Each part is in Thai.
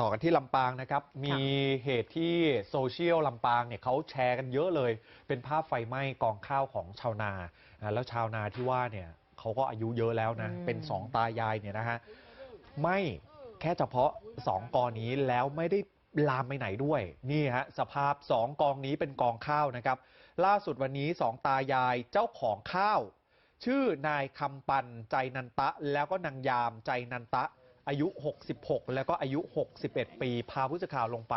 ต่อกันที่ลำปางนะครับ มีเหตุที่โซเชียลลำปางเนี่ยเขาแชร์กันเยอะเลย เป็นภาพไฟไหม้กองข้าวของชาวนาอ่าแล้วชาวนาที่ว่าเนี่ยเขาก็อายุเยอะแล้วนะอืมเป็นสองตายายเนี่ยนะฮะไม่แค่เฉพาะสองกองนี้แล้วไม่ได้ลามไปไหนด้วย นี่ฮะสภาพสองกองนี้เป็นกองข้าวนะครับ ล่าสุดวันนี้สองตายายเจ้าของข้าว ชื่อนายคำปันใจนันตะ แล้วก็นางยามใจนันตะ อายุ 66 แล้วก็อายุ 61 ปี พาผู้สื่อข่าวลงไป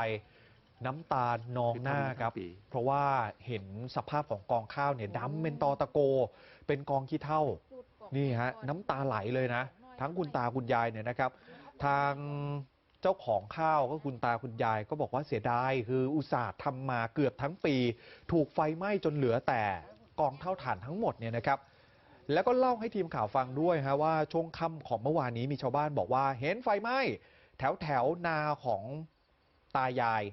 น้ำตานองหน้าครับ เพราะว่าเห็นสภาพของกองข้าวเนี่ยดำเป็นตอตะโก เป็นกองขี้เท่านี่ฮะน้ำตาไหลเลยนะ ทั้งคุณตาคุณยายเนี่ยนะครับ ทางเจ้าของข้าวก็คุณตาคุณยายก็บอกว่าเสียดายคืออุตส่าห์ทำมาเกือบทั้งปี ถูกไฟไหม้จนเหลือแต่กองเท่าฐานทั้งหมดเนี่ยนะครับ แล้วก็เล่าให้ทีมข่าวฟังด้วยฮะว่าช่วงค่ำของเมื่อวานนี้มีชาวบ้านบอกว่า เห็นไฟไหม้แถวแถวนาของตายาย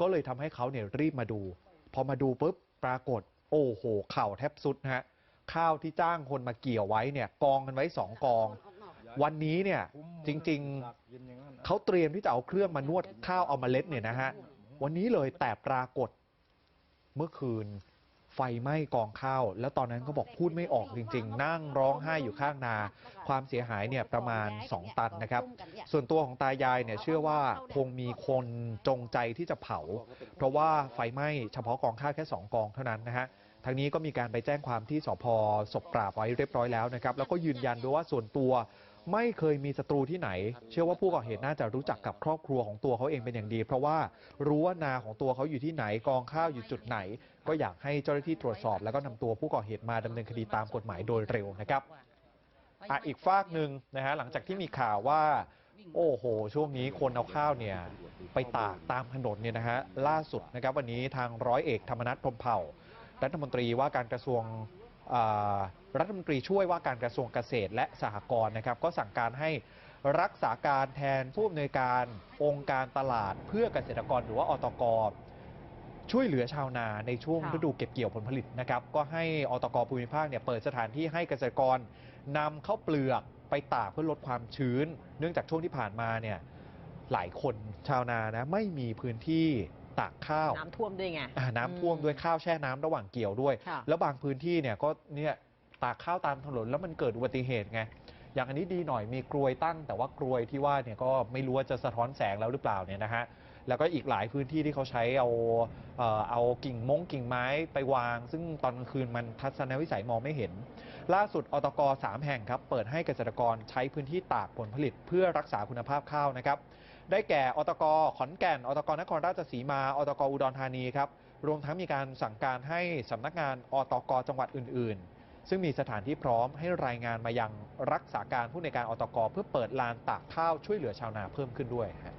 ก็เลยทำให้เขาเนี่ยรีบมาดู พอมาดูปุ๊บปรากฏ โอ้โหเข่าแทบสุดนะฮะข้าวที่จ้างคนมาเกี่ยวไว้เนี่ยกองกันไว้สองกอง วันนี้เนี่ยจริงๆเขาเตรียมที่จะเอาเครื่องมานวดข้าวเอามาเล็ดเนี่ยนะฮะวันนี้เลยแต่ปรากฏเมื่อคืน ไฟไหม้กองข้าว แล้วตอนนั้นก็บอกพูดไม่ออกจริง ๆ นั่งร้องไห้อยู่ข้างนา ความเสียหายเนี่ยประมาณ 2 ตันนะครับ ส่วนตัวของตายายเนี่ยเชื่อว่าคงมีคนจงใจที่จะเผา เพราะว่าไฟไหม้เฉพาะกองข้าวแค่ 2 กองเท่านั้นนะฮะ ทางนี้ก็มีการไปแจ้งความที่สพศพปราบไว้เรียบร้อยแล้วนะครับ แล้วก็ยืนยันด้วยว่าส่วนตัวไม่เคยมีศัตรูที่ไหน เชื่อว่าผู้ก่อเหตุน่าจะรู้จักกับครอบครัวของตัวเขาเองเป็นอย่างดี เพราะว่ารู้ว่านาของตัวเขาอยู่ที่ไหนกองข้าวอยู่จุดไหน ก็อยากให้เจ้าหน้าที่ตรวจสอบ แล้วก็นำตัวผู้ก่อเหตุมาดำเนินคดีตามกฎหมายโดยเร็วนะครับอะอีกฝากหนึ่งนะฮะหลังจากที่มีข่าวว่า โอ้โห ช่วงนี้คนเอาข้าวเนี่ยไปตากตามถนนเนี่ยนะฮะล่าสุดนะครับวันนี้ทางร้อยเอกธรรมนัฐพรมเผ่า รัฐมนตรีว่าการกระทรวงอ่ารัฐมนตรีช่วยว่าการกระทรวงเกษตรและสหกรณ์นะครับ ก็สั่งการให้รักษาการแทนผู้อำนวยการองค์การตลาดเพื่อเกษตรกรหรือว่าอตกช่วยเหลือชาวนาในช่วงค่ะฤดูเก็บเกี่ยวผลผลิตนะครับ ก็ให้อตกภูมิภาคเนี่ยเปิดสถานที่ให้เกษตรกรนำข้าวเปลือกไปตากเพื่อลดความชื้น เนื่องจากช่วงที่ผ่านมาเนี่ยหลายคนชาวนานะไม่มีพื้นที่ ตากข้าวน้ำท่วมด้วยไงอ่าน้ำท่วมด้วยข้าวแช่น้ำระหว่างเกี่ยวด้วยค่ะแล้วบางพื้นที่เนี่ยก็เนี่ยตากข้าวตามถนนแล้วมันเกิดอุบัติเหตุไงอย่างอันนี้ดีหน่อยมีกรวยตั้ง แต่ว่ากรวยที่ว่าเนี่ยก็ไม่รู้ว่าจะสะท้อนแสงแล้วหรือเปล่าเนี่ยนะฮะ แล้วก็อีกหลายพื้นที่ที่เขาใช้เอาเอ่อเอากิ่งมงกิ่งไม้ไปวาง ซึ่งตอนกลางคืนมันทัศนวิสัยมองไม่เห็น ล่าสุดอตก3แห่งครับ เปิดให้เกษตรกรใช้พื้นที่ตากผลผลิตเพื่อรักษาคุณภาพข้าวนะครับ ได้แก่อตกขอนแก่นอตกนครราชสีมาอตกอุดรธานีครับ รวมทั้งมีการสั่งการให้สำนักงานอตกจังหวัดอื่น ๆ ซึ่งมีสถานที่พร้อมให้รายงานมายังรักษาการผู้ในวยการอตกเพื่อเปิดลานตากข้าวช่วยเหลือชาวนาเพิ่มขึ้นด้วยฮะ